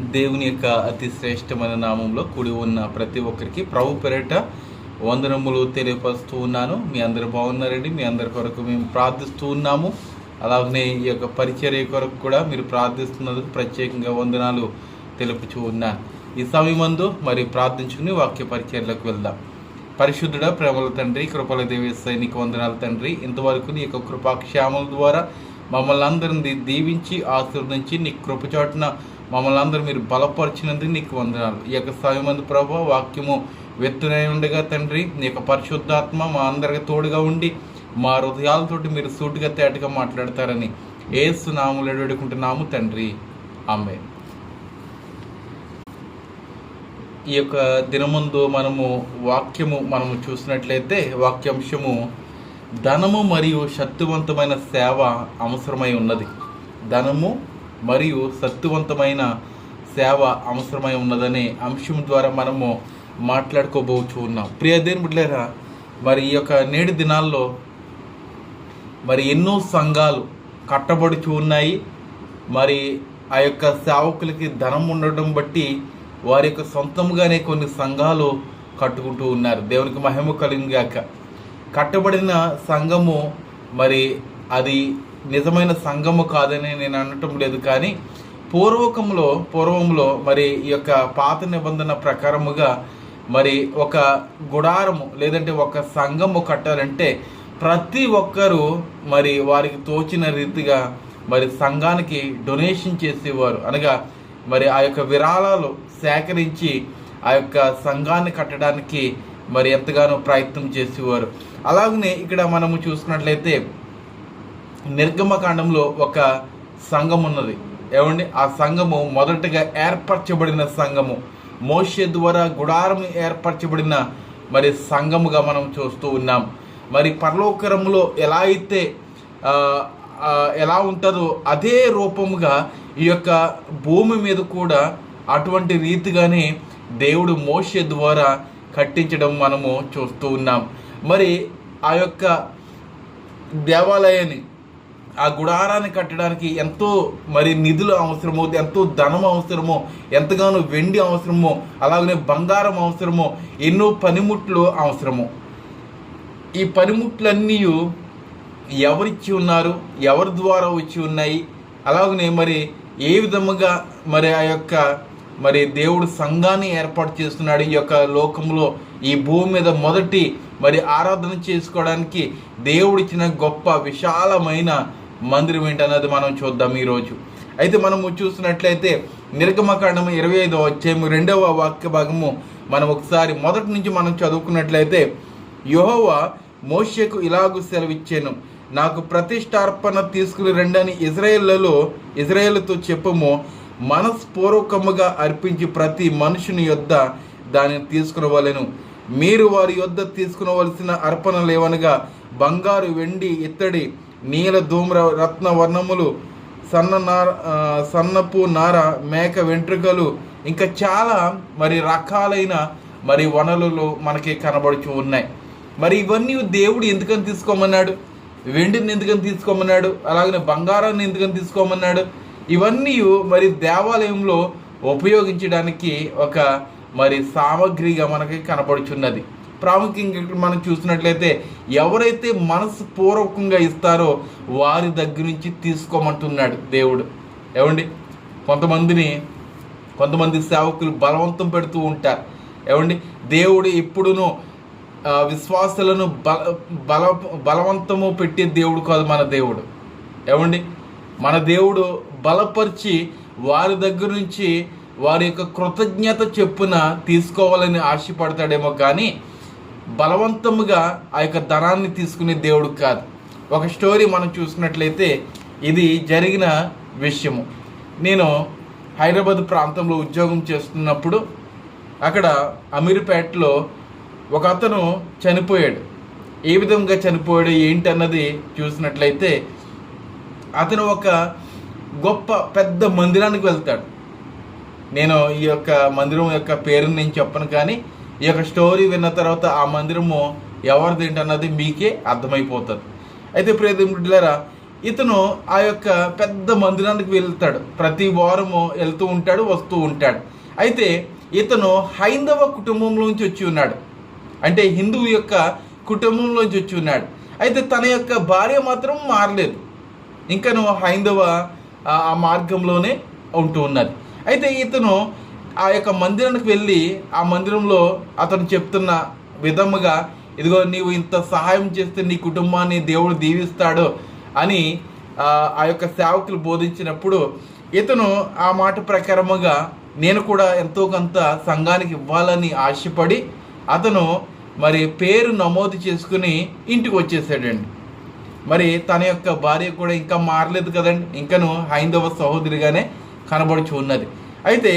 దేవుని యొక్క అతి శ్రేష్టమైన నామంలో కూడి ఉన్న ప్రతి ఒక్కరికి ప్రభు పెరట వందనములు తెలియపరుస్తూ ఉన్నాను. మీ అందరు బాగున్నారండి. మీ అందరి కొరకు మేము ప్రార్థిస్తూ ఉన్నాము. అలాగనే ఈ యొక్క పరిచర్య కొరకు కూడా మీరు ప్రార్థిస్తున్నందుకు ప్రత్యేకంగా వందనాలు తెలుపుచూ ఉన్నాను ఈ సమయమందు మరి ప్రార్థించుకుని వాక్య పరిచర్లకు వెళ్దాం. పరిశుద్ధుడ ప్రేమల తండ్రి కృపల దేవేశ్వరి సైనిక వందనాలు తండ్రి ఇంతవరకు నీ యొక్క కృపాక్షేమల ద్వారా మమ్మల్ని అందరిని దీవించి ఆశీర్వదించి నీ కృపచాటున మమ్మల్ని అందరూ మీరు బలపరిచినందుకు నీకు వందనాలు. ఈ యొక్క సమయమందు ప్రభు వాక్యము వెత్తునై ఉండగా తండ్రి నీ యొక్క పరిశుద్ధాత్మ మా అందరికి తోడుగా ఉండి మా హృదయాలతోటి మీరు సూటిగా తేటగా మాట్లాడతారని ఏసు నాములు వేడుకుంటున్నాము తండ్రి. ఆమె ఈ యొక్క దినముందు మనము వాక్యము మనము చూసినట్లయితే వాక్యాంశము ధనము మరియు శక్తివంతమైన సేవ అవసరమై ఉన్నది. ధనము మరియు శక్తివంతమైన సేవ అవసరమై ఉన్నదనే అంశం ద్వారా మనము మాట్లాడుకోబోచు ఉన్నాం. ప్రియ దేని మరి ఈ యొక్క నేటి దినాల్లో మరి ఎన్నో సంఘాలు కట్టబడుచు ఉన్నాయి. మరి ఆ యొక్క సేవకులకి ధనం ఉండడం బట్టి వారి యొక్క సొంతంగానే కొన్ని సంఘాలు కట్టుకుంటూ ఉన్నారు. దేవునికి మహిమ కలిగాక కట్టబడిన సంఘము మరి అది నిజమైన సంఘము కాదని నేను అనటం లేదు కానీ పూర్వకంలో పూర్వంలో మరి ఈ యొక్క పాత నిబంధన ప్రకారముగా మరి ఒక గుడారము లేదంటే ఒక సంఘము కట్టాలంటే ప్రతి ఒక్కరూ మరి వారికి తోచిన రీతిగా మరి సంఘానికి డొనేషన్ చేసేవారు. అనగా మరి ఆ యొక్క విరాళాలు సేకరించి ఆ యొక్క సంఘాన్ని కట్టడానికి మరి ఎంతగానో ప్రయత్నం చేసేవారు. అలాగనే ఇక్కడ మనము చూసుకున్నట్లయితే నిర్గమకాండంలో ఒక సంఘం ఉన్నది ఏమండి? ఆ సంఘము మొదటగా ఏర్పరచబడిన సంఘము. మోషే ద్వారా గుడారం ఏర్పరచబడిన మరి సంఘముగా మనం చూస్తూ ఉన్నాం. మరి పరలోకరంలో ఎలా అయితే ఎలా ఉంటుందో అదే రూపముగా ఈ యొక్క భూమి మీద కూడా అటువంటి రీతిగానే దేవుడు మోషే ద్వారా కట్టించడం మనము చూస్తూ ఉన్నాం. మరి ఆ యొక్క దేవాలయాన్ని ఆ గుడారాన్ని కట్టడానికి ఎంతో మరి నిధులు అవసరమో ఎంతో ధనం అవసరమో ఎంతగానో వెండి అవసరమో అలాగనే బంగారం అవసరమో ఎన్నో పనిముట్లు అవసరమో. ఈ పనిముట్లన్నీ ఎవరిచ్చి ఉన్నారు ఎవరి ద్వారా వచ్చి ఉన్నాయి అలాగనే మరి ఏ విధముగా మరి ఆ యొక్క మరి దేవుడు సంఘాన్ని ఏర్పాటు చేస్తున్నాడు ఈ యొక్క లోకంలో ఈ భూమి మీద మొదటి మరి ఆరాధన చేసుకోవడానికి దేవుడిచ్చిన గొప్ప విశాలమైన మందిరం ఏంటన్నది మనం చూద్దాం ఈరోజు. అయితే మనము చూసినట్లయితే నిర్గమకాండము ఇరవై ఐదవ వచ్చేము రెండవ వాక్య భాగము మనం ఒకసారి మొదటి నుంచి మనం చదువుకున్నట్లయితే యెహోవా మోషకు ఇలాగు సెలవిచ్చాను నాకు ప్రతిష్టార్పణ తీసుకుని రండని ఇజ్రాయేళ్ళలో ఇజ్రాయేల్తో చెప్పము మనస్పూర్వకముగా అర్పించి ప్రతి మనుషుని యొద్ద దానిని తీసుకునవలెను. మీరు వారి యొద్ద తీసుకునవలసిన అర్పణలు ఏవనగా బంగారు వెండి ఇత్తడి నీల ధూమ్ర రత్న వర్ణములు సన్న నార సన్నపు నార మేక వెంట్రుకలు ఇంకా చాలా మరి రకాలైన మరి వనరులు మనకి కనబడుచు ఉన్నాయి. మరి ఇవన్నీ దేవుడు ఎందుకని తీసుకోమన్నాడు? వెండిని ఎందుకని తీసుకోమన్నాడు? అలాగనే బంగారాన్ని ఎందుకని తీసుకోమన్నాడు? ఇవన్నీ మరి దేవాలయంలో ఉపయోగించడానికి ఒక మరి సామగ్రిగా మనకి కనపడుచున్నది ప్రాముఖ్యంగా ఇక్కడ మనం చూసినట్లయితే ఎవరైతే మనసు పూర్వకంగా ఇస్తారో వారి దగ్గర నుంచి తీసుకోమంటున్నాడు దేవుడు. ఏమండి? కొంతమందిని కొంతమంది సేవకులు బలవంతం పెడుతూ ఉంటారు. ఏమండి? దేవుడు ఎప్పుడునూ విశ్వాసాలను విశ్వాసులను బల బల బలవంతము పెట్టే దేవుడు కాదు మన దేవుడు. ఏమండి? మన దేవుడు బలపరిచి వారి దగ్గర నుంచి వారి యొక్క కృతజ్ఞత చెప్పున తీసుకోవాలని ఆశపడతాడేమో కానీ బలవంతముగా ఆ యొక్క ధనాన్ని తీసుకునే దేవుడు కాదు. ఒక స్టోరీ మనం చూసినట్లయితే ఇది జరిగిన విషయము. నేను హైదరాబాద్ ప్రాంతంలో ఉద్యోగం చేస్తున్నప్పుడు అక్కడ అమీర్పేటలో ఒక అతను చనిపోయాడు. ఏ విధంగా చనిపోయాడు ఏంటి అన్నది చూసినట్లయితే అతను ఒక గొప్ప పెద్ద మందిరానికి వెళ్తాడు. నేను ఈ యొక్క మందిరం యొక్క పేరుని నేను చెప్పను కానీ ఈ యొక్క స్టోరీ విన్న తర్వాత ఆ మందిరము ఎవరిది ఏంటన్నది మీకే అర్థమైపోతుంది. అయితే ప్రియమిట్లారా ఇతను ఆ యొక్క పెద్ద మందిరానికి వెళ్తాడు. ప్రతి వారము వెళ్తూ ఉంటాడు వస్తూ ఉంటాడు. అయితే ఇతను హైందవ కుటుంబంలోంచి వచ్చి ఉన్నాడు. అంటే హిందువు యొక్క కుటుంబంలోంచి వచ్చి ఉన్నాడు. అయితే తన యొక్క భార్య మాత్రం మారలేదు. ఇంకను హైందవ ఆ ఆ మార్గంలోనే ఉంటూ ఉన్నది. అయితే ఇతను ఆ యొక్క మందిరానికి వెళ్ళి ఆ మందిరంలో అతను చెప్తున్న విధముగా ఇదిగో నీవు ఇంత సహాయం చేస్తే నీ కుటుంబాన్ని దేవుడు దీవిస్తాడు అని ఆ యొక్క సేవకులు బోధించినప్పుడు ఇతను ఆ మాట ప్రకారముగా నేను కూడా ఎంతో కొంత సంఘానికి ఇవ్వాలని ఆశపడి అతను మరి పేరు నమోదు చేసుకుని ఇంటికి వచ్చేసాడండి. మరి తన యొక్క భార్య కూడా ఇంకా మారలేదు కదండి. ఇంకను హైందవ సహోదరిగానే కనబడుచు ఉన్నది. అయితే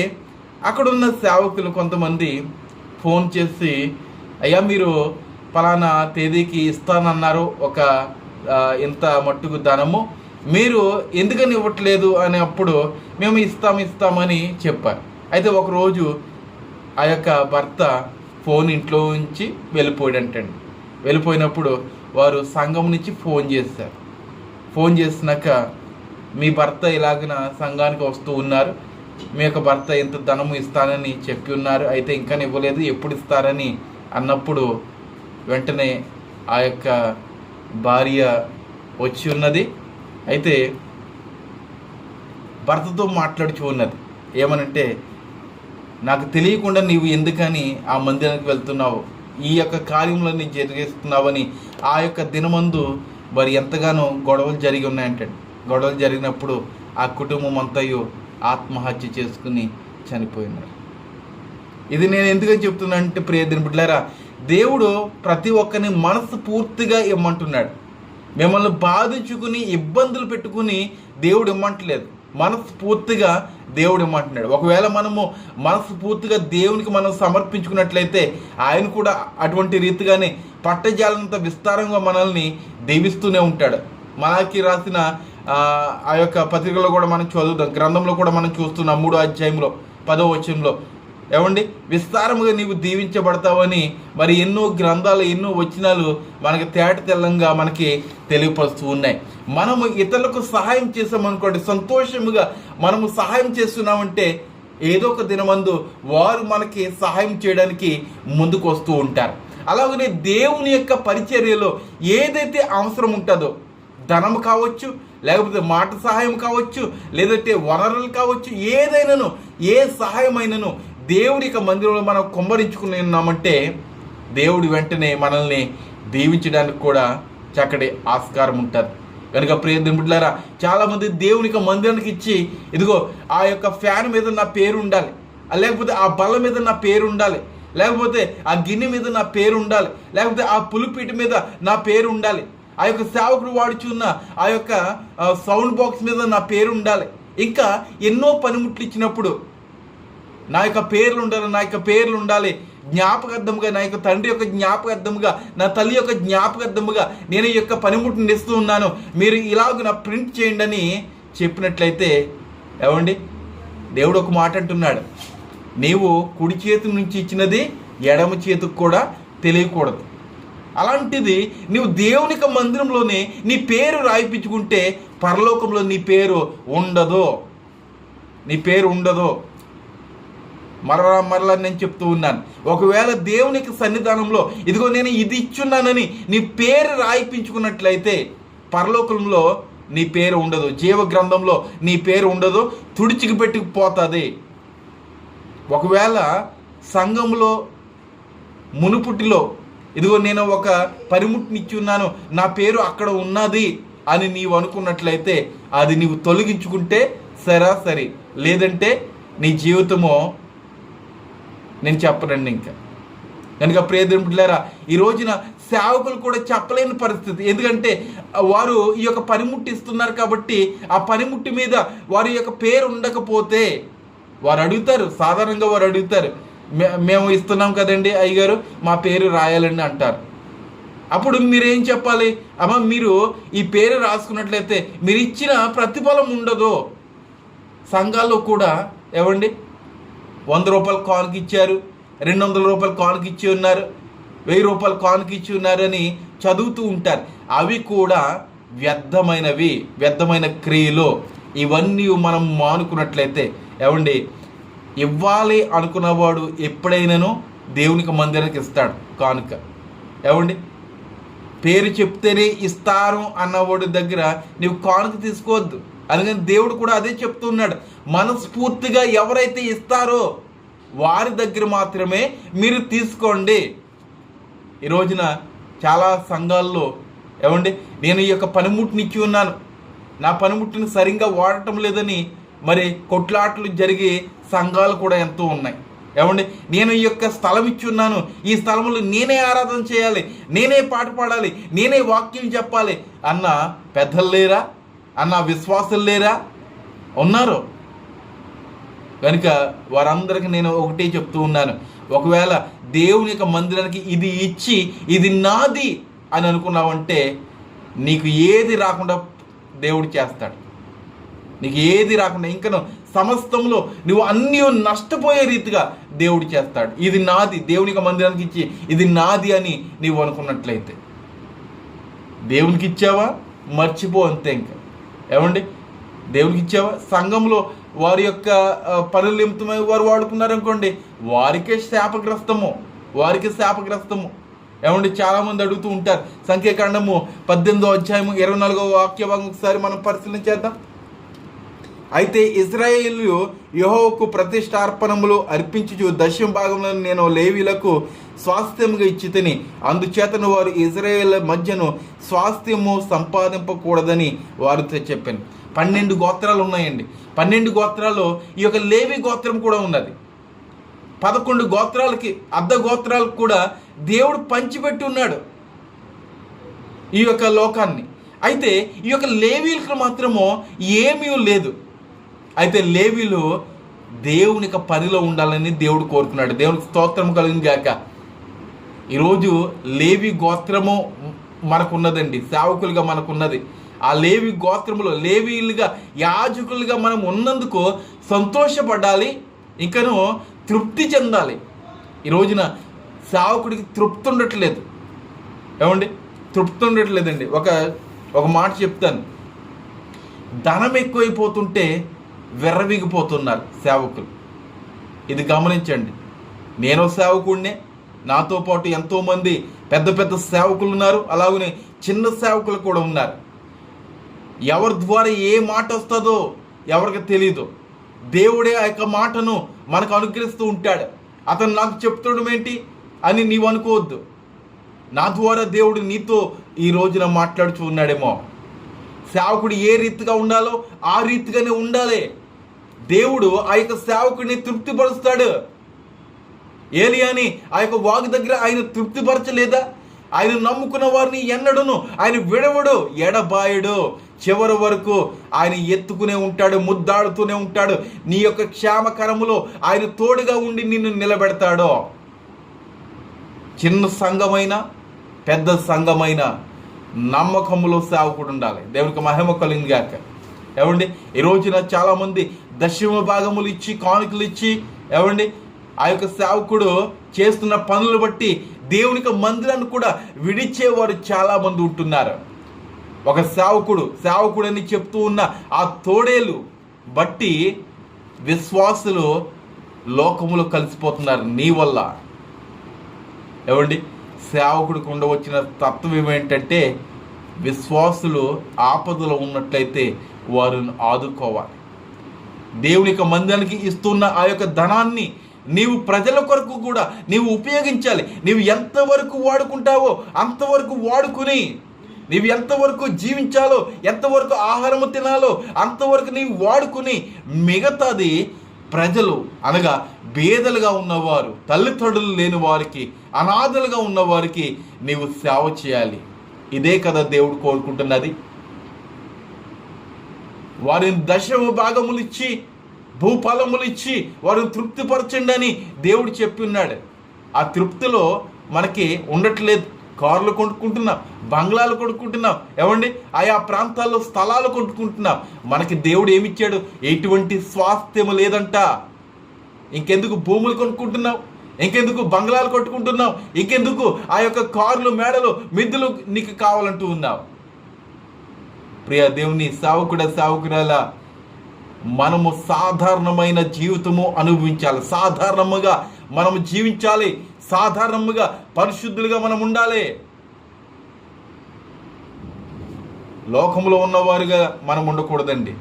అక్కడున్న సేవకులు కొంతమంది ఫోన్ చేసి అయ్యా మీరు ఫలానా తేదీకి ఇస్తానన్నారు ఒక ఇంత మట్టుకు ధనము. మీరు ఎందుకని ఇవ్వట్లేదు అని అప్పుడు మేము ఇస్తాం ఇస్తామని చెప్పారు. అయితే ఒకరోజు ఆ యొక్క భర్త ఫోన్ ఇంట్లో ఉంచి వెళ్ళిపోయాడంటండి. వెళ్ళిపోయినప్పుడు వారు సంఘం నుంచి ఫోన్ చేశారు. ఫోన్ చేసినాక మీ భర్త ఇలాగిన సంఘానికి వస్తూ ఉన్నారు. మీ యొక్క భర్త ఎంత ధనము ఇస్తానని చెప్పి ఉన్నారు అయితే ఇంకా ఇవ్వలేదు ఎప్పుడు ఇస్తారని అన్నప్పుడు వెంటనే ఆ యొక్క భార్య వచ్చి ఉన్నది. అయితే భర్తతో మాట్లాడుచు ఉన్నది. ఏమనంటే నాకు తెలియకుండా నీవు ఎందుకని ఆ మందిరానికి వెళ్తున్నావు? ఈ యొక్క కార్యములన్నీ జరిగిస్తున్నావని ఆ యొక్క దినమందు మరి ఎంతగానో గొడవలు జరిగి ఉన్నాయంటే గొడవలు జరిగినప్పుడు ఆ కుటుంబం అంతయు ఆత్మహత్య చేసుకుని చనిపోయినారు. ఇది నేను ఎందుకని చెప్తున్నానంటే ప్రియదిన బిడ్డారా దేవుడు ప్రతి ఒక్కరిని మనసు పూర్తిగా ఇమ్మంటున్నాడు. మిమ్మల్ని బాధించుకుని ఇబ్బందులు పెట్టుకుని దేవుడు ఇమ్మంటలేదు. మనసు పూర్తిగా దేవుడు ఇమ్మంటున్నాడు. ఒకవేళ మనము మనసు పూర్తిగా దేవునికి మనం సమర్పించుకున్నట్లయితే ఆయన కూడా అటువంటి రీతిగానే పట్టజాలంత విస్తారంగా మనల్ని దీవిస్తూనే ఉంటాడు. మనకి రాసిన ఆ, యొక్క పత్రికలో కూడా మనం చదువుతాం. గ్రంథంలో కూడా మనం చూస్తున్నాం మూడో అధ్యాయంలో పదో వచనంలో. ఏమండి? విస్తారముగా నీవు దీవించబడతావని మరి ఎన్నో గ్రంథాలు ఎన్నో వచనాలు మనకి తేట తెల్లంగా మనకి తెలియపరుస్తూ ఉన్నాయి. మనము ఇతరులకు సహాయం చేసామనుకోండి సంతోషముగా మనము సహాయం చేస్తున్నామంటే ఏదో ఒక దినమందు వారు మనకి సహాయం చేయడానికి ముందుకు వస్తూ ఉంటారు. అలాగనే దేవుని యొక్క పరిచర్యలో ఏదైతే అవసరం ఉంటుందో ధనం కావచ్చు లేకపోతే మాట సహాయం కావచ్చు లేదంటే వనరులు కావచ్చు ఏదైనాను ఏ సహాయమైనను దేవుడి యొక్క మందిరంలో మనం కుమ్మరించుకుని ఉన్నామంటే దేవుడి వెంటనే మనల్ని దీవించడానికి కూడా చక్కటి ఆస్కారం ఉంటుంది కనుక ప్రియదింపులారా చాలామంది దేవుని యొక్క మందిరానికి ఇచ్చి ఇదిగో ఆ యొక్క ఫ్యాన్ మీద నా పేరు ఉండాలి. లేకపోతే ఆ బల్ల మీద నా పేరు ఉండాలి. లేకపోతే ఆ గిన్నె మీద నా పేరు ఉండాలి. లేకపోతే ఆ పులిపీట మీద నా పేరు ఉండాలి. ఆ యొక్క సేవకుడు వాడుచున్న ఆ యొక్క సౌండ్ బాక్స్ మీద నా పేరు ఉండాలి. ఇంకా ఎన్నో పనిముట్లు ఇచ్చినప్పుడు నా యొక్క పేర్లు ఉండాలి నా యొక్క పేర్లు ఉండాలి. జ్ఞాపకార్థముగా నా యొక్క తండ్రి యొక్క జ్ఞాపకార్థముగా నా తల్లి యొక్క జ్ఞాపకార్థముగా నేను ఈ యొక్క పనిముట్టుని ఇస్తూ ఉన్నాను. మీరు ఇలాగ నా ప్రింట్ చేయండి అని చెప్పినట్లయితే ఏమండి? దేవుడు ఒక మాట అంటున్నాడు. నీవు కుడి చేతి నుంచి ఇచ్చినది ఎడమ చేతికి కూడా తెలియకూడదు. అలాంటిది నువ్వు దేవునికి మందిరంలోనే నీ పేరు రాయిపించుకుంటే పరలోకంలో నీ పేరు ఉండదు. నీ పేరు ఉండదు. మరలా మరలా నేను చెప్తూ ఉన్నాను. ఒకవేళ దేవునికి సన్నిధానంలో ఇదిగో నేను ఇది ఇచ్చున్నానని నీ పేరు రాయిపించుకున్నట్లయితే పరలోకంలో నీ పేరు ఉండదు. జీవ గ్రంథంలో నీ పేరు ఉండదు. తుడిచికి పెట్టుకుపోతుంది ఒకవేళ సంఘంలో మునుపుటిలో ఇదిగో నేను ఒక పరిముట్నిచ్చి ఉన్నాను. నా పేరు అక్కడ ఉన్నది అని నీవు అనుకున్నట్లయితే అది నీవు తొలగించుకుంటే సరాసరి లేదంటే నీ జీవితము నేను చెప్పనండి ఇంకా. కనుక ప్రియదేవులారా ఈ రోజున సేవకులు కూడా చెప్పలేని పరిస్థితి. ఎందుకంటే వారు ఈ యొక్క పనిముట్టి ఇస్తున్నారు కాబట్టి ఆ పనిముట్టి మీద వారి యొక్క పేరు ఉండకపోతే వారు అడుగుతారు. సాధారణంగా వారు అడుగుతారు. మేము ఇస్తున్నాం కదండి అయ్యగారు మా పేరు రాయాలండి అంటారు. అప్పుడు మీరేం చెప్పాలి? అమ్మ మీరు ఈ పేరు రాసుకున్నట్లయితే మీరు ఇచ్చిన ప్రతిఫలం ఉండదు. సంఘాల్లో కూడా ఏమండి? వంద రూపాయలు కానుకి ఇచ్చారు రెండు వందల రూపాయలు కానుకి ఇచ్చి ఉన్నారు వెయ్యి రూపాయలు కానుకి ఇచ్చి ఉన్నారని చదువుతూ ఉంటారు. అవి కూడా వ్యర్థమైనవి వ్యర్థమైన క్రియలు. ఇవన్నీ మనం మానుకున్నట్లయితే ఏమండి? ఇవ్వాలి అనుకున్నవాడు ఎప్పుడైనానో దేవునికి మందిరానికి ఇస్తాడు. కానుక ఏమండి? పేరు చెప్తేనే ఇస్తారు అన్నవాడి దగ్గర నీవు కానుక తీసుకోవద్దు. అందుకని దేవుడు కూడా అదే చెప్తున్నాడు. మనస్ఫూర్తిగా ఎవరైతే ఇస్తారో వారి దగ్గర మాత్రమే మీరు తీసుకోండి. ఈ రోజున చాలా సంఘాల్లో ఏమండి? నేను ఈ యొక్క పనిముట్టుని ఇచ్చి ఉన్నాను. నా పనిముట్టుని సరిగ్గా వాడటం లేదని మరి కొట్లాటలు జరిగే సంఘాలు కూడా ఎంతో ఉన్నాయి. ఏమండి? నేను ఈ యొక్క స్థలం ఇచ్చి ఉన్నాను. ఈ స్థలంలో నేనే ఆరాధన చేయాలి. నేనే పాట పాడాలి. నేనే వాక్యం చెప్పాలి. అన్న పెద్దలు లేరా? అన్న విశ్వాసులు లేరా? ఉన్నారు. కనుక వారందరికీ నేను ఒకటే చెప్తూ ఉన్నాను. ఒకవేళ దేవుని యొక్క మందిరానికి ఇది ఇచ్చి ఇది నాది అని అనుకున్నావంటే నీకు ఏది రాకుండా దేవుడు చేస్తాడు. నీకు ఏది రాకుండా ఇంకను సమస్తంలో నువ్వు అన్నీ నష్టపోయే రీతిగా దేవుడు చేస్తాడు. ఇది నాది దేవునికి మందిరానికి ఇచ్చి ఇది నాది అని నీవు అనుకున్నట్లయితే. దేవునికి ఇచ్చావా? మర్చిపో అంతే ఇంకా. ఏమండి? దేవునికి ఇచ్చావా? సంఘంలో వారి యొక్క ఆ, పనుల నిమిత్తమై వారు వాడుకున్నారనుకోండి వారికే శాపగ్రస్తము వారికే శాపగ్రస్తము. ఏమండి? చాలామంది అడుగుతూ ఉంటారు. సంఖ్యాకాండము పద్దెనిమిదో అధ్యాయము ఇరవై నాలుగో వాక్య భాగం ఒకసారి మనం పరిశీలన చేద్దాం. అయితే ఇజ్రాయేలు యెహోవాకు ప్రతిష్టార్పణములు అర్పించుచు దశం భాగంలో నేను లేవీలకు స్వాస్థ్యముగా ఇచ్చి తిని అందుచేతను వారు ఇజ్రాయేల్ మధ్యను స్వాస్థ్యము సంపాదింపకూడదని వారితో చెప్పాను. పన్నెండు గోత్రాలు ఉన్నాయండి. పన్నెండు గోత్రాల్లో ఈ యొక్క లేవి గోత్రం కూడా ఉన్నది. పదకొండు గోత్రాలకి అర్ధ గోత్రాలకు కూడా దేవుడు పంచిపెట్టి ఉన్నాడు. ఈ యొక్క లోకాన్ని. అయితే ఈ యొక్క లేవీలకు మాత్రము ఏమీ లేదు. అయితే లేవీలు దేవుని పనిలో ఉండాలని దేవుడు కోరుకున్నాడు. దేవునికి స్తోత్రం కలిగింది గాక. ఈరోజు లేవి గోత్రము మనకున్నదండి. సేవకులుగా మనకున్నది. ఆ లేవి గోత్రములో లేవీలుగా యాజకులుగా మనం ఉన్నందుకు సంతోషపడాలి ఇంకను తృప్తి చెందాలి. ఈ రోజున సేవకుడికి తృప్తి ఉండట్లేదు. ఏమండి? తృప్తి ఉండట్లేదండి. ఒక ఒక మాట చెప్తాను. ధనం ఎక్కువైపోతుంటే విర్రవిగిపోతున్నారు సేవకులు. ఇది గమనించండి. నేను సేవకుడినే నాతో పాటు ఎంతోమంది పెద్ద పెద్ద సేవకులు ఉన్నారు అలాగనే చిన్న సేవకులు కూడా ఉన్నారు. ఎవరి ద్వారా ఏ మాట వస్తుందో ఎవరికి తెలియదు దేవుడే ఆ యొక్క మాటను మనకు అనుగ్రహిస్తూ ఉంటాడు. అతను నాకు చెప్తాడు ఏంటి అని నీవు అనుకోవద్దు. నా ద్వారా దేవుడు నీతో ఈ రోజున మాట్లాడుచు ఉన్నాడేమో. సేవకుడు ఏ రీతిగా ఉండాలో ఆ రీతిగానే ఉండాలి. దేవుడు ఆ యొక్క సేవకుడిని తృప్తిపరుస్తాడు. ఏలియాని ఆ యొక్క వాగు దగ్గర ఆయన తృప్తిపరచలేదా? ఆయన నమ్ముకున్న వారిని ఎన్నడును ఆయన విడవడు ఎడబాయడు. చివరి వరకు ఆయన ఎత్తుకునే ఉంటాడు ముద్దాడుతూనే ఉంటాడు. నీ యొక్క క్షేమకరములో ఆయన తోడుగా ఉండి నిన్ను నిలబెడతాడు. చిన్న సంఘమైన పెద్ద సంఘమైన నమ్మకములో సేవకుడు ఉండాలి. దేవునికి మహిమ కలిగింది గాక ఏమండి? ఈ రోజున చాలామంది దశమ భాగములు ఇచ్చి కానుకలు ఇచ్చి ఏమండి? ఆ యొక్క సేవకుడు చేస్తున్న పనులు బట్టి దేవునికి మందిరాన్ని కూడా విడిచేవారు చాలామంది ఉంటున్నారు. ఒక సేవకుడు సేవకుడు అని చెప్తూ ఉన్న ఆ తోడేలు బట్టి విశ్వాసులు లోకములో కలిసిపోతున్నారు నీ వల్ల. ఏమండి? సేవకుడికి ఉండవచ్చిన తత్వం ఏంటంటే విశ్వాసులు ఆపదలో ఉన్నట్లయితే వారిని ఆదుకోవాలి. దేవుని యొక్క మందిరానికి ఇస్తున్న ఆ యొక్క ధనాన్ని నీవు ప్రజల కొరకు కూడా నీవు ఉపయోగించాలి. నీవు ఎంతవరకు వాడుకుంటావో అంతవరకు వాడుకుని నీవు ఎంతవరకు జీవించాలో ఎంతవరకు ఆహారము తినాలో అంతవరకు నీవు వాడుకుని మిగతాది ప్రజలు అనగా బేదలుగా ఉన్నవారు తల్లిదండ్రులు లేని వారికి అనాథలుగా ఉన్నవారికి నీవు సేవ చేయాలి. ఇదే కదా దేవుడు కోరుకుంటున్నది. వారిని దశమ భాగములు ఇచ్చి భూఫలములు ఇచ్చి వారిని తృప్తిపరచండి అని దేవుడు చెప్పి ఉన్నాడు ఆ తృప్తిలో మనకి ఉండట్లేదు. కార్లు కొనుక్కుంటున్నాం బంగ్లాలు కొనుక్కుంటున్నాం. ఏమండి? ఆయా ప్రాంతాల్లో స్థలాలు కొనుక్కుంటున్నాం. మనకి దేవుడు ఏమిచ్చాడు? ఎటువంటి స్వాస్థ్యము లేదంట. ఇంకెందుకు భూములు కొనుక్కుంటున్నావు ఇంకెందుకు బంగ్లాలు కొట్టుకుంటున్నావు ఇంకెందుకు ఆ యొక్క కార్లు మేడలు మిద్దులు నీకు కావాలంటూ ఉన్నావు? ప్రియ దేవుని సావుకుడ సావుకురాల మనము సాధారణమైన జీవితము అనుభవించాలి. సాధారణముగా మనము జీవించాలి. సాధారణముగా పరిశుద్ధులుగా మనం ఉండాలి. లోకంలో ఉన్నవారుగా మనం ఉండకూడదండి.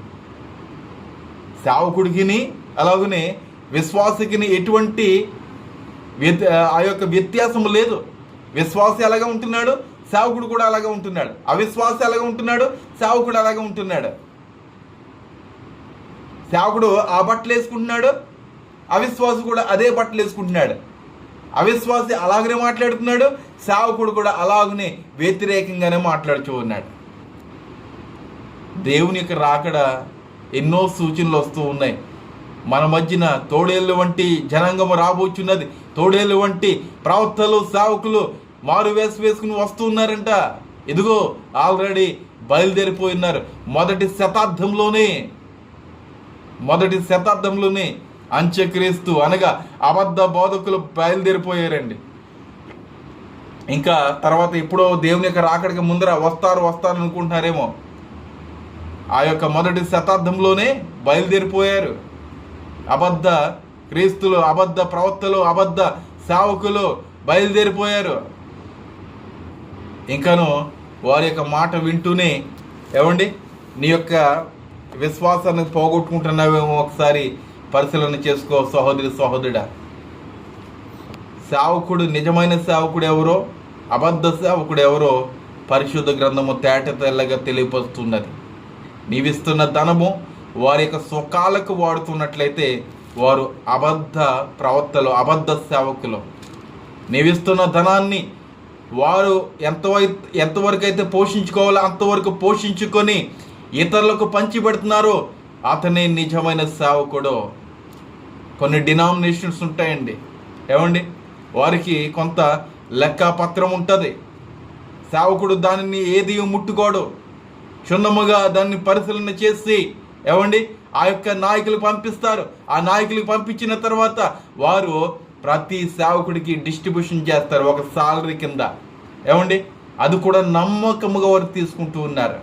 సేవకుడికిని అలాగనే విశ్వాసకిని ఎటువంటి ఆ యొక్క వ్యత్యాసం లేదు. విశ్వాసి ఎలాగ ఉంటున్నాడు? సేవకుడు కూడా అలాగే ఉంటున్నాడు. అవిశ్వాసం అలాగే ఉంటున్నాడు సేవకుడు అలాగే ఉంటున్నాడు. సేవకుడు ఆ బట్టలు వేసుకుంటున్నాడు అవిశ్వాసం కూడా అదే బట్టలు వేసుకుంటున్నాడు. అవిశ్వాసి అలాగనే మాట్లాడుతున్నాడు సేవకుడు కూడా అలాగనే వ్యతిరేకంగానే మాట్లాడుతూ ఉన్నాడు. దేవుని యొక్క రాకడ ఎన్నో సూచనలు వస్తూ ఉన్నాయి. మన మధ్యన తోడేళ్ళు వంటి జనాంగము రాబోచున్నది. తోడేళ్ళు వంటి ప్రవక్తలు సేవకులు మారు వేసి వేసుకుని వస్తున్నారంట ఇదిగో ఆల్రెడీ బయలుదేరిపోయినారు మొదటి శతాబ్దంలోనే మొదటి శతాబ్దంలోనే అంత్యక్రీస్తు అనగా అబద్ధ బోధకులు బయలుదేరిపోయారండి. ఇంకా తర్వాత ఎప్పుడో దేవుని యొక్క రాకడికి ముందర వస్తారు వస్తారు అనుకుంటున్నారేమో. ఆ యొక్క మొదటి శతాబ్దంలోనే బయలుదేరిపోయారు. అబద్ధ క్రీస్తులు అబద్ధ ప్రవక్తలు అబద్ధ సేవకులు బయలుదేరిపోయారు. ఇంకను వారి యొక్క మాట వింటూనే ఏమండి? నీ యొక్క విశ్వాసాన్ని పోగొట్టుకుంటున్నావేమో ఒకసారి పరిశీలన చేసుకో సహోదరి సహోదరుడా. సేవకుడు నిజమైన సేవకుడు ఎవరో అబద్ధ సేవకుడు ఎవరో పరిశుద్ధ గ్రంథము తేట తెల్లగా తెలియపరుస్తున్నది. నీవిస్తున్న ధనము వారి యొక్క సుఖాలకు వాడుతున్నట్లయితే వారు అబద్ధ ప్రవర్తలు అబద్ధ సేవకులు. నీవిస్తున్న ధనాన్ని వారు ఎంతవై ఎంతవరకు అయితే పోషించుకోవాలో అంతవరకు పోషించుకొని ఇతరులకు పంచిపెడుతున్నారో అతనే నిజమైన సేవకుడు. కొన్ని డినామినేషన్స్ ఉంటాయండి. ఏమండి? వారికి కొంత లెక్కపత్రం ఉంటుంది. సేవకుడు దానిని ఏది ముట్టుకోడు. క్షుణ్ణముగా దాన్ని పరిశీలన చేసి ఏమండి? ఆ యొక్క నాయకులు పంపిస్తారు. ఆ నాయకులకు పంపించిన తర్వాత వారు ప్రతి సేవకుడికి డిస్ట్రిబ్యూషన్ చేస్తారు ఒక సాలరీ కింద. ఏమండి? అది కూడా నమ్మకముగా వారు తీసుకుంటూ ఉన్నారు.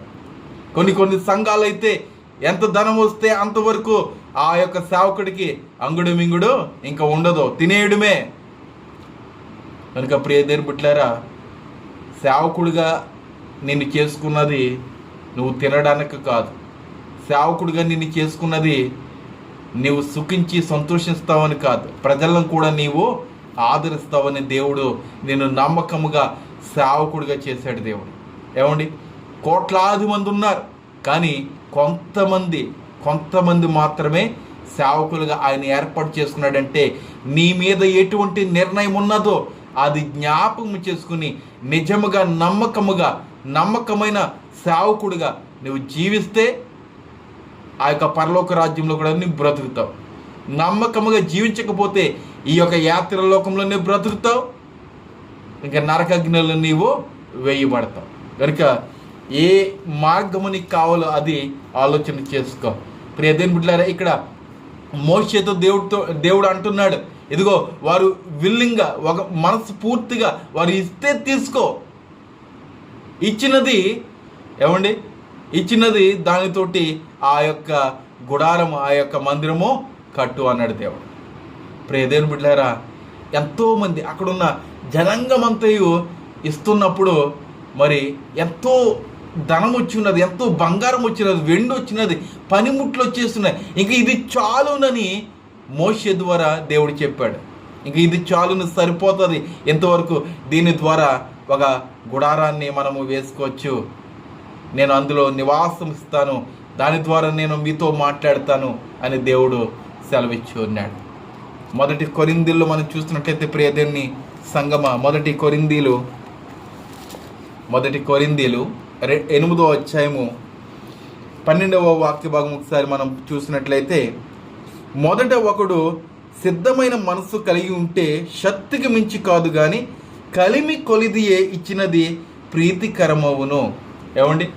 కొన్ని కొన్ని సంఘాలు అయితే ఎంత ధనం వస్తే అంతవరకు ఆ యొక్క సేవకుడికి అంగుడు మింగుడు ఇంకా ఉండదు. తినేయడమే. కనుక ప్రియ దేని సేవకుడిగా నిన్ను చేసుకున్నది నువ్వు తినడానికి కాదు. సేవకుడిగా నిన్ను చేసుకున్నది నీవు సుఖించి సంతోషిస్తావని కాదు. ప్రజలను కూడా నీవు ఆదరిస్తావని దేవుడు నేను నమ్మకముగా సేవకుడిగా చేశాడు దేవుడు. ఏమండి? కోట్లాది మంది ఉన్నారు. కానీ కొంతమంది కొంతమంది మాత్రమే సేవకులుగా ఆయన ఏర్పాటు చేసుకున్నాడంటే నీ మీద ఎటువంటి నిర్ణయం ఉన్నదో అది జ్ఞాపకం చేసుకుని నిజముగా నమ్మకముగా నమ్మకమైన సేవకుడిగా నువ్వు జీవిస్తే ఆ యొక్క పరలోక రాజ్యంలో కూడా నువ్వు బ్రతుకుతావు. నమ్మకముగా జీవించకపోతే ఈ యొక్క యాత్ర లోకంలో నువ్వు బ్రతుకుతావు. ఇంకా నరకగ్నిలో నీవు వేయబడతావు. కనుక ఏ మార్గము నీకు కావాలో అది ఆలోచన చేసుకో. ప్రియదేని బిడ్డారా ఇక్కడ మోషేతో దేవుడితో దేవుడు అంటున్నాడు. ఇదిగో వారు విల్లింగ్గా ఒక మనసు పూర్తిగా వారు ఇస్తే తీసుకో. ఇచ్చినది ఏమండి? ఇచ్చినది దానితోటి ఆ యొక్క గుడారం ఆ యొక్క మందిరము కట్టు అన్నాడు దేవుడు. ప్రేదేని బిడ్డారా ఎంతోమంది అక్కడున్న జనాంగమంతయు ఇస్తున్నప్పుడు మరి ఎంతో ధనం వచ్చినది ఎంతో బంగారం వచ్చినది వెండి వచ్చినది పనిముట్లు వచ్చేస్తున్నాయి ఇంక ఇది చాలునని మోషే ద్వారా దేవుడు చెప్పాడు. ఇంక ఇది చాలును సరిపోతుంది. ఇంతవరకు దీని ద్వారా ఒక గుడారాన్ని మనము వేసుకోవచ్చు. నేను అందులో నివాసం ఇస్తాను. దాని ద్వారా నేను మీతో మాట్లాడతాను అని దేవుడు సెలవిచ్చి ఉన్నాడు. మొదటి కొరిందీలు మనం చూసినట్లయితే ప్రియదేవుని సంగమ మొదటి కొరిందీలు మొదటి కొరిందీలు రె ఎనిమిదో అధ్యాయము పన్నెండవ వాక్య భాగం ఒకసారి మనం చూసినట్లయితే మొదట ఒకడు సిద్ధమైన మనస్సు కలిగి ఉంటే శక్తికి మించి కాదు కానీ కలిమి కొలిదియే ఇచ్చినది ప్రీతికరమవును. ఏమండి?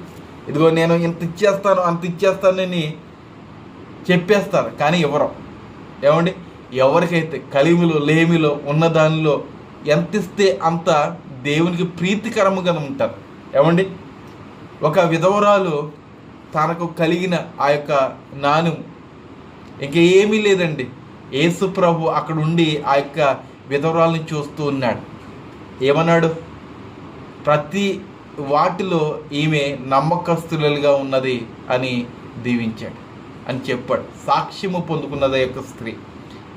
ఇదిగో నేను ఇంత ఇచ్చేస్తాను అంత ఇచ్చేస్తానని చెప్పేస్తారు. కానీ ఇవ్వరు ఏమండి? ఎవరికైతే కలిమిలో లేమిలో ఉన్న దానిలో ఎంత ఇస్తే అంత దేవునికి ప్రీతికరముగా ఉంటారు. ఏమండి? ఒక విధవరాలు తనకు కలిగిన ఆ యొక్క నాను ఇంకేమీ లేదండి. యేసు ప్రభు అక్కడ ఉండి ఆ యొక్క విధవరాలను చూస్తూ ఉన్నాడు. ఏమన్నాడు? ప్రతి వాటిలో ఈమె నమ్మకస్తులుగా ఉన్నది అని దీవించాడు అని చెప్పాడు. సాక్ష్యము పొందుకున్నది యొక్క స్త్రీ.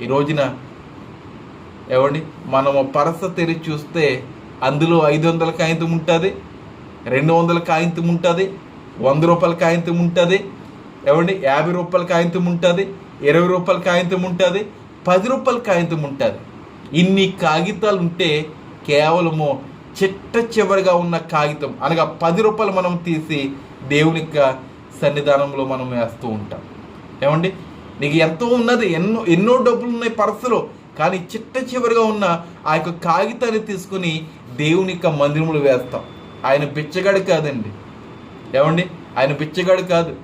ఈ రోజున ఏమండి? మనము పరస తెరిచి చూస్తే అందులో ఐదు వందల కాగితం ఉంటుంది రెండు వందల కాగితం ఉంటుంది వంద రూపాయల కాగితం ఉంటుంది ఏమండి? యాభై రూపాయల కాగితం ఉంటుంది ఇరవై రూపాయల కాగితం ఉంటుంది పది రూపాయల కాగితం ఉంటుంది. ఇన్ని కాగితాలు ఉంటే కేవలము చిట్ట చివరిగా ఉన్న కాగితం అనగా పది రూపాయలు మనం తీసి దేవుని యొక్క సన్నిధానంలో మనం వేస్తూ ఉంటాం. ఏమండి? నీకు ఎంతో ఉన్నది ఎన్నో ఎన్నో డబ్బులు ఉన్నాయి పర్సులో కానీ చిట్ట చివరిగా ఉన్న ఆ యొక్క కాగితాన్ని తీసుకుని దేవుని యొక్క మందిరములు వేస్తాం. ఆయన బిచ్చగాడు కాదండి. ఏమండి? ఆయన బిచ్చగాడు కాదు.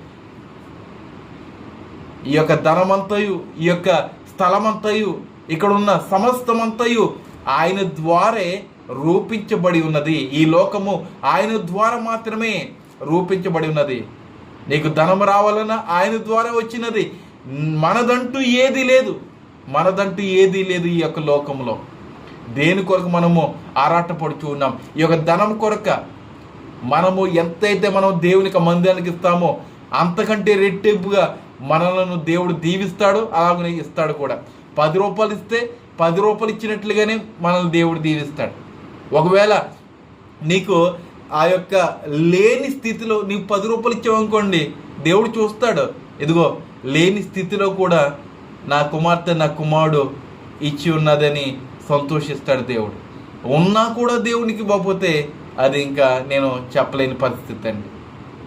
ఈ యొక్క ధనమంతయు ఈ యొక్క స్థలమంతయు ఇక్కడ ఉన్న సమస్తమంతయు ఆయన ద్వారే రూపించబడి ఉన్నది. ఈ లోకము ఆయన ద్వారా మాత్రమే రూపించబడి ఉన్నది. నీకు ధనం రావాలన్నా ఆయన ద్వారా వచ్చినది. మనదంటూ ఏది లేదు. మనదంటూ ఏది లేదు ఈ యొక్క లోకంలో దేని కొరకు మనము ఆరాటపడుచు ఉన్నాం? ఈ యొక్క ధనం కొరక మనము ఎంతైతే మనం దేవునికి మందిరానికి ఇస్తామో అంతకంటే రెట్టింపుగా మనలను దేవుడు దీవిస్తాడు అలాగనే ఇస్తాడు కూడా. పది రూపాయలు ఇస్తే పది రూపాయలు ఇచ్చినట్లుగానే మనల్ని దేవుడు దీవిస్తాడు. ఒకవేళ నీకు ఆ యొక్క లేని స్థితిలో నీకు పది రూపాయలు ఇచ్చావనుకోండి దేవుడు చూస్తాడు. ఇదిగో లేని స్థితిలో కూడా నా కుమార్తె నా కుమారుడు ఇచ్చి ఉన్నదని సంతోషిస్తాడు దేవుడు. ఉన్నా కూడా దేవునికి పోతే అది ఇంకా నేను చెప్పలేని పరిస్థితి అండి.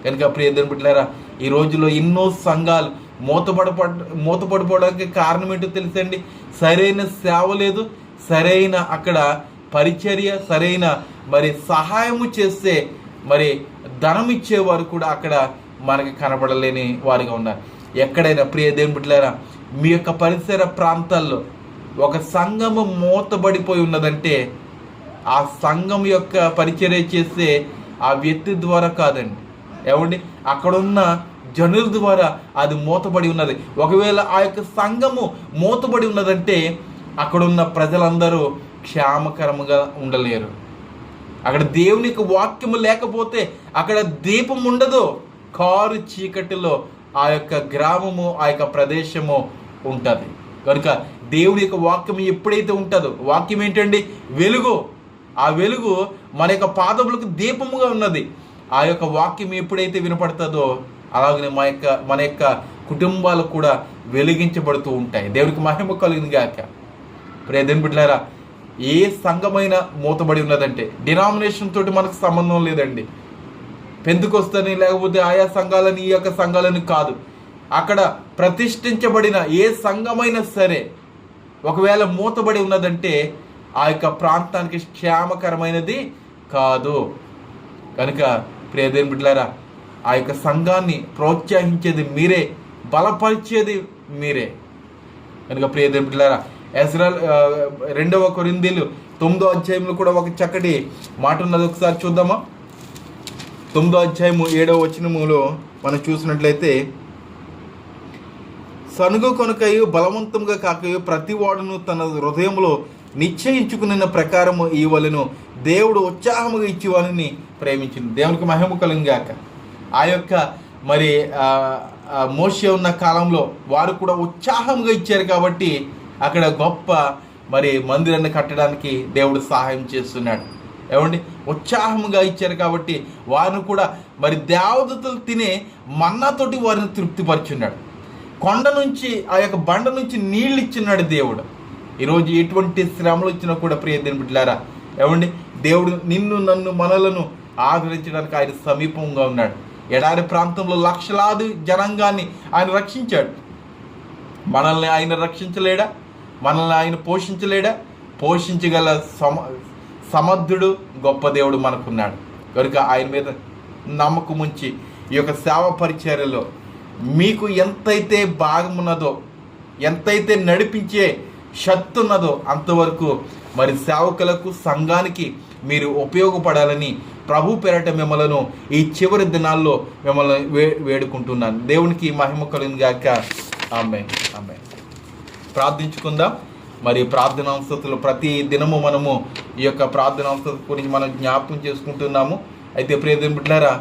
కనుక ప్రియదని బిడ్డలారా ఈ రోజుల్లో ఎన్నో సంఘాలు మూతపడపడ మూతపడిపోవడానికి కారణం ఏంటో తెలుసండి సరైన సేవ లేదు. సరైన అక్కడ పరిచర్య సరైన మరి సహాయము చేస్తే మరి ధనం ఇచ్చేవారు కూడా అక్కడ మనకి కనబడలేని వారిగా ఉన్నారు. ఎక్కడైనా ప్రియ దేవుని బిడ్డలారా మీ యొక్క పరిసర ప్రాంతాల్లో ఒక సంఘము మూతబడిపోయి ఉన్నదంటే ఆ సంఘం యొక్క పరిచర్య చేసే ఆ వ్యక్తి ద్వారా కాదండి. ఏమండి అక్కడున్న జనుల ద్వారా అది మూతబడి ఉన్నది. ఒకవేళ ఆ యొక్క సంఘము మూతబడి ఉన్నదంటే అక్కడున్న ప్రజలందరూ క్షామకరముగా ఉండలేరు. అక్కడ దేవుని యొక్క వాక్యము లేకపోతే అక్కడ దీపం ఉండదు. కారు చీకటిలో ఆ యొక్క గ్రామము ఆ యొక్క ప్రదేశము ఉంటుంది. కనుక దేవుని యొక్క వాక్యం ఎప్పుడైతే ఉంటుందో వాక్యం ఏంటండి? వెలుగు. ఆ వెలుగు మన యొక్క పాదములకు దీపముగా ఉన్నది. ఆ యొక్క వాక్యం ఎప్పుడైతే వినపడుతుందో అలాగనే మా యొక్క మన యొక్క కుటుంబాలు కూడా వెలిగించబడుతూ ఉంటాయి. దేవునికి మహిమ కలిగింది గాక. ప్రియదేని బిడ్డారా ఏ సంఘమైన మూతబడి ఉన్నదంటే డినామినేషన్ తోటి మనకు సంబంధం లేదండి. పెందుకొస్తని లేకపోతే ఆయా సంఘాలని ఈ యొక్క సంఘాలని కాదు. అక్కడ ప్రతిష్ఠించబడిన ఏ సంఘమైనా సరే ఒకవేళ మూతబడి ఉన్నదంటే ఆ యొక్క ప్రాంతానికి క్షేమకరమైనది కాదు. కనుక ప్రియదేని బిడ్డలారా ఆ యొక్క సంఘాన్ని ప్రోత్సహించేది మీరే బలపరిచేది మీరే. కనుక ప్రియదేని బిడ్డలారా ఎస్రాల్ రెండవ కొరిందీలు తొమ్మిదో అధ్యాయంలో కూడా ఒక చక్కటి మాట ఉన్నది. ఒకసారి చూద్దామా? తొమ్మిదో అధ్యాయము ఏడవ వచనములో మనం చూసినట్లయితే సనుగు కొనకయు బలవంతంగా కాకయు ప్రతి వాడును తన హృదయంలో నిశ్చయించుకున్న ప్రకారము ఈ వలను దేవుడు ఉత్సాహముగా ఇచ్చేవారిని ప్రేమించింది. దేవునికి మహిమ కలిగాక ఆ యొక్క మరి మోసే ఉన్న కాలంలో వారు కూడా ఉత్సాహంగా ఇచ్చారు కాబట్టి అక్కడ గొప్ప మరి మందిరాన్ని కట్టడానికి దేవుడు సహాయం చేస్తున్నాడు. ఏమండి? ఉత్సాహంగా ఇచ్చారు కాబట్టి వారిని కూడా మరి దేవదతలు తినే మన్నాతోటి వారిని తృప్తిపరుచున్నాడు. కొండ నుంచి ఆ యొక్క బండ నుంచి నీళ్ళు ఇచ్చినాడు దేవుడు. ఈరోజు ఎటువంటి శ్రమలు వచ్చినా కూడా ప్రియ దేని బిడ్డలారా ఏమండి? దేవుడు నిన్ను నన్ను మనలను ఆదరించడానికి ఆయన సమీపంగా ఉన్నాడు. ఎడారి ప్రాంతంలో లక్షలాది జనాంగాన్ని ఆయన రక్షించాడు. మనల్ని ఆయన రక్షించలేడా? మనల్ని ఆయన పోషించలేడా? పోషించగల సమ సమర్థుడు గొప్ప దేవుడు మనకున్నాడు. కనుక ఆయన మీద నమ్మకం ఉంచి ఈ యొక్క సేవ పరిచర్యలో మీకు ఎంతైతే భాగమున్నదో ఎంతైతే నడిపించే శక్తి ఉన్నదో అంతవరకు మరి సేవకులకు సంఘానికి మీరు ఉపయోగపడాలని ప్రభు పేరట మిమ్మలను ఈ చివరి దినాల్లో మిమ్మల్ని వే వేడుకుంటున్నాను. దేవునికి మహిమ కలిగింది గాక ఆమె ఆమె ప్రార్థించుకుందాం? మరి ప్రార్థనాంశతులు ప్రతి దినము మనము ఈ యొక్క ప్రార్థనాంశత గురించి మనం జ్ఞాపకం చేసుకుంటున్నాము. అయితే ప్రియదేవుని బిడ్డారా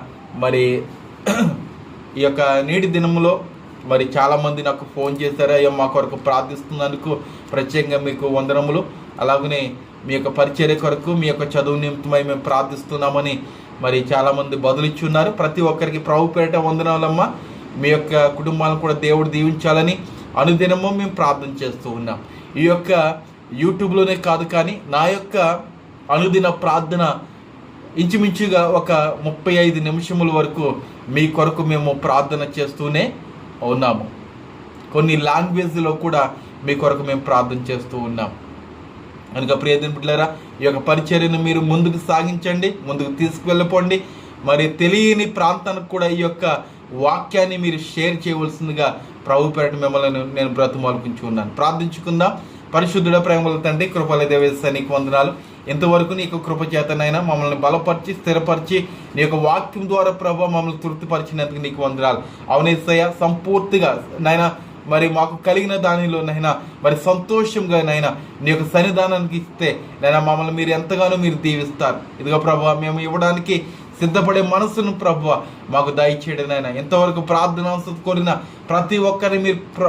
మరి ఈ యొక్క నేటి దినములో మరి చాలామంది నాకు ఫోన్ చేశారు అయ్యో మా కొరకు ప్రార్థిస్తున్నందుకు ప్రత్యేకంగా మీకు వందనములు. అలాగనే మీ యొక్క పరిచర్య కొరకు మీ యొక్క చదువు నిమిత్తమై మేము ప్రార్థిస్తున్నామని మరి చాలామంది బదులిచ్చున్నారు. ప్రతి ఒక్కరికి ప్రభు పేరిట వందనాలమ్మ. మీ యొక్క కుటుంబాలను కూడా దేవుడు దీవించాలని అనుదినము మేము ప్రార్థన చేస్తూ ఉన్నాం. ఈ యొక్క యూట్యూబ్లోనే కాదు కానీ నా యొక్క అనుదిన ప్రార్థన ఇంచుమించుగా ఒక ముప్పై ఐదు నిమిషముల వరకు మీ కొరకు మేము ప్రార్థన చేస్తూనే ఉన్నాము. కొన్ని లాంగ్వేజ్లో కూడా మీ కొరకు మేము ప్రార్థన చేస్తూ ఉన్నాం. కనుక ప్రియదిన ఈ యొక్క పరిచర్యను మీరు ముందుకు సాగించండి ముందుకు తీసుకువెళ్ళిపోండి. మరి తెలియని ప్రాంతానికి కూడా ఈ యొక్క వాక్యాన్ని మీరు షేర్ చేయవలసిందిగా ప్రభు పేరట మిమ్మల్ని నేను బ్రతుమాలుకుంటూ ఉన్నాను ప్రార్థించుకుందాం. పరిశుద్ధుడ ప్రేమల తండ్రి కృపల దేవేశ నీకు వందనాలు. ఇంతవరకు నీకు కృపచేతనైనా మమ్మల్ని బలపరిచి స్థిరపరిచి నీ యొక్క వాక్యం ద్వారా ప్రభు మమ్మల్ని తృప్తిపరిచినందుకు నీకు వందనాలు. అవునేసయ్య సంపూర్తిగా నాయన మరి మాకు కలిగిన దానిలో నైనా మరి సంతోషంగా నైనా నీ యొక్క సన్నిధానానికి ఇస్తే నైనా మమ్మల్ని మీరు ఎంతగానో మీరు దీవిస్తారు. ఇదిగో ప్రభావ మేము ఇవ్వడానికి సిద్ధపడే మనసును ప్రభు మాకు దయచేయడం నాయన. ఎంతవరకు ప్రార్థన కోరిన ప్రతి ఒక్కరిని మీరు ప్ర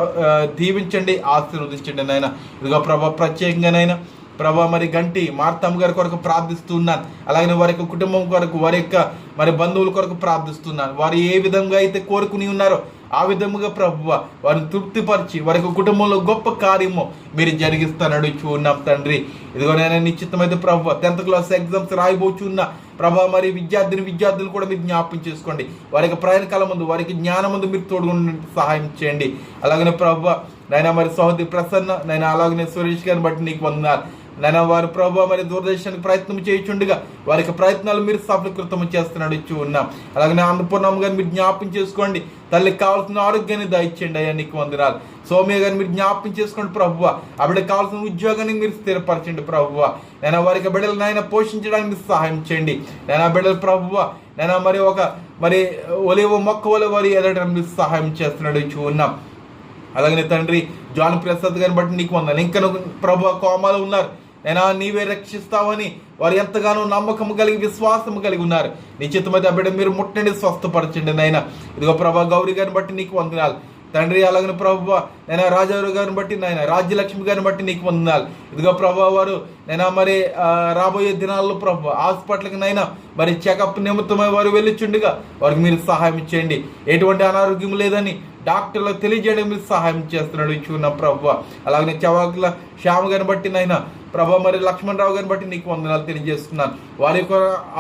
దీవించండి ఆశీర్వదించండి నాయన. ఇదిగో ప్రభు ప్రత్యేకంగానైనా ప్రభా మరి గంటి మార్తమ్మ గారి కొరకు ప్రార్థిస్తున్నాను అలాగే వారి యొక్క కుటుంబం కొరకు వారి యొక్క మరి బంధువుల కొరకు ప్రార్థిస్తున్నాను వారు ఏ విధంగా అయితే కోరుకుని ఉన్నారో ఆ విధముగా ప్రభు వారిని తృప్తిపరిచి వారి యొక్క కుటుంబంలో గొప్ప కార్యము మీరు జరిగిస్తాను అడుగుచు ఉన్నాం తండ్రి. ఇదిగో నేను నిశ్చితమైతే ప్రభు టెన్త్ క్లాస్ ఎగ్జామ్స్ రాయిపోచున్న ప్రభా మరి విద్యార్థిని విద్యార్థులు కూడా మీరు జ్ఞాపం చేసుకోండి. వారికి ప్రయాణకాల ముందు వారికి జ్ఞానం ముందు మీరు తోడుగా సహాయం చేయండి. అలాగనే ప్రభు నైనా మరి సహోదరి ప్రసన్న నైనా అలాగనే సురేష్ గారిని బట్టి నీకు వందనాలు. నైనా వారు ప్రభావ మరి దూరదర్శనానికి ప్రయత్నం చేయుచుండగా వారి యొక్క ప్రయత్నాలు మీరు సఫలీకృతం చేస్తున్నాడు ఇచ్చి ఉన్నాం. అలాగనే అన్నపూర్ణమ్మ గారిని మీరు జ్ఞాపకం చేసుకోండి. తల్లికి కావాల్సిన ఆరోగ్యాన్ని దయచేయండి అయ్యా నీకు వందనాలు. సౌమ్య గారిని మీరు జ్ఞాపకం చేసుకోండి ప్రభువ. ఆవిడకి కావాల్సిన ఉద్యోగాన్ని మీరు స్థిరపరచండి ప్రభువ. నేను వారికి బిడ్డలు నాయన పోషించడానికి మీరు సహాయం చేయండి. నేను ఆ బిడ్డలు ప్రభువ నేను మరి ఒక మరి ఒలివ మొక్క ఒలి వారి ఎదగడం మీరు సహాయం చేస్తున్నాడు ఇచ్చి ఉన్నాం. అలాగనే తండ్రి జాన్ ప్రసాద్ గారిని బట్టి నీకు వందాను ఇంకా ప్రభు కోమాలు ఉన్నారు. నైనా నీవే రక్షిస్తావని వారు ఎంతగానో నమ్మకం కలిగి విశ్వాసం కలిగి ఉన్నారు. నిశ్చితమైతే ఆ బిడ్డ మీరు ముట్టండి స్వస్థపరచండి నాయన. ఇదిగో ప్రభా గౌరీ గారిని బట్టి నీకు వందనాలు. తండ్రి అలాగని ప్రభు నేను రాజారావు గారిని బట్టి నాయన రాజ్యలక్ష్మి గారిని బట్టి నీకు వందనాలు. ఇదిగో ప్రభావ వారు నైనా మరి రాబోయే దినాల్లో ప్రభు హాస్పిటల్కి నైనా మరి చెకప్ నిమిత్తమై వారు వెళ్ళిచుండగా వారికి మీరు సహాయం చేయండి. ఎటువంటి అనారోగ్యం లేదని డాక్టర్లకు తెలియజేయడం మీరు సహాయం చేస్తున్నాడు ఇచ్చుకున్న ప్రభు. అలాగే చవాకుల శ్యామ గారిని బట్టి నైనా ప్రభా మరి లక్ష్మణరావు గారిని బట్టి నీకు వందనాలు తెలియజేస్తున్నాను. వారి యొక్క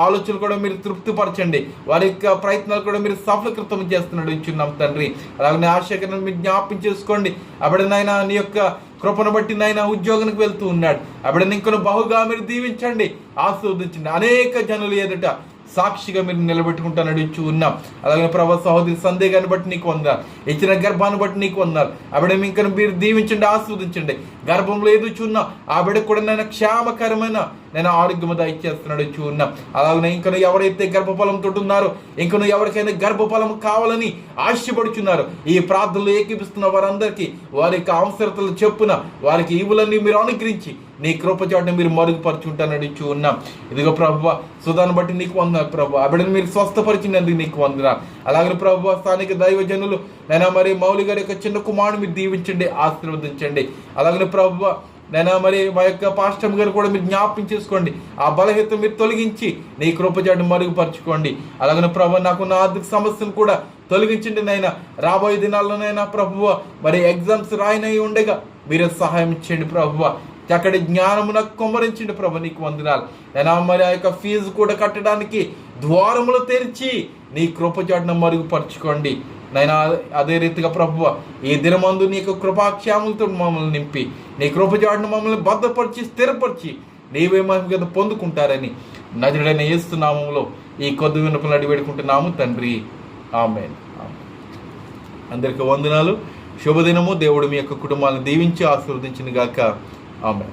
ఆలోచనలు కూడా మీరు తృప్తిపరచండి. వారి యొక్క ప్రయత్నాలు కూడా మీరు సఫలీకృతం చేస్తున్నాడు ఇచ్చున్నాం తండ్రి. అలాగే ఆశకరణ మీరు జ్ఞాపకం చేసుకోండి. అప్పుడనైనా నీ యొక్క కృపను బట్టి నాయన ఉద్యోగానికి వెళ్తూ ఉన్నాడు. అప్పుడని ఇంకను బహుగా మీరు దీవించండి. ఆస్వాదించండి అనేక జనులు ఎదుట సాక్షిగా మీరు నిలబెట్టుకుంటాను నడుచు ఉన్నాం. అలాగే ప్రభా సహోదరి సందేహాన్ని బట్టి నీకు వందారు ఇచ్చిన గర్భాన్ని బట్టి నీకు వందారు ఆవిడ ఇంకను మీరు దీవించండి ఆస్వాదించండి గర్భంలో ఏదో చూన్నా ఆ బిడ్డ కూడా నేను క్షేమకరమైన నేను ఆరోగ్యము దయచేస్తున్నాడు చూన్నాం. అలాగే ఇంకా ఎవరైతే గర్భఫలంతో ఉన్నారో ఇంకను ఎవరికైనా గర్భఫలం కావాలని ఆశపడుచున్నారు ఈ ప్రార్థనలు ఏకీపిస్తున్న వారందరికీ వారి యొక్క అవసరతలు చెప్పున వారికి ఈవులన్నీ మీరు అనుగ్రహించి నీ కృపచాటును మీరు మరుగుపరుచుంటానని అడుగుచూ ఇదిగో ప్రభు సుధాన్ని బట్టి నీకు వంద ప్రభు ఆ బిడ్డను మీరు స్వస్థపరిచినందుకు నీకు వందన అలాగే ప్రభు స్థానిక దైవజనులు నేను మరి మౌలి గారి యొక్క చిన్న కుమారుడు మీరు దీవించండి ఆశీర్వదించండి. అలాగే ప్రభు నైనా మరి మా యొక్క పాష్టం గారు కూడా మీరు జ్ఞాపకం చేసుకోండి. ఆ బలహీత మీరు తొలగించి నీ కృపచాటు మరుగుపరచుకోండి. అలాగనే ప్రభు నాకున్న ఆర్థిక సమస్యలు కూడా తొలగించండి నైనా. రాబోయే దినాల్లోనైనా ప్రభువ మరి ఎగ్జామ్స్ రాయనై ఉండగా మీరే సహాయం ఇచ్చండి ప్రభువ. అక్కడ జ్ఞానము నాకు ప్రభు నీకు వందనాలు. నేను మరి ఆ యొక్క ఫీజు కూడా కట్టడానికి ద్వారములు తెరిచి నీ కృపచాటును మరుగుపరచుకోండి. నైనా అదే రీతిగా ప్రభువ ఈ దినమందు నీ యొక్క మమ్మల్ని నింపి నీ కృపజాడును మమ్మల్ని భద్రపరిచి స్థిరపరిచి నీవే మహిమ పొందుకుంటారని నజరుడైన ఏస్తున్నామంలో ఈ కొద్ది వినపలు అడివేడుకుంటున్నాము తండ్రి. ఆమె అందరికీ వందనాలు. శుభదినము. దేవుడు మీ యొక్క కుటుంబాలను దీవించి ఆశీర్వదించిన గాక ఆమె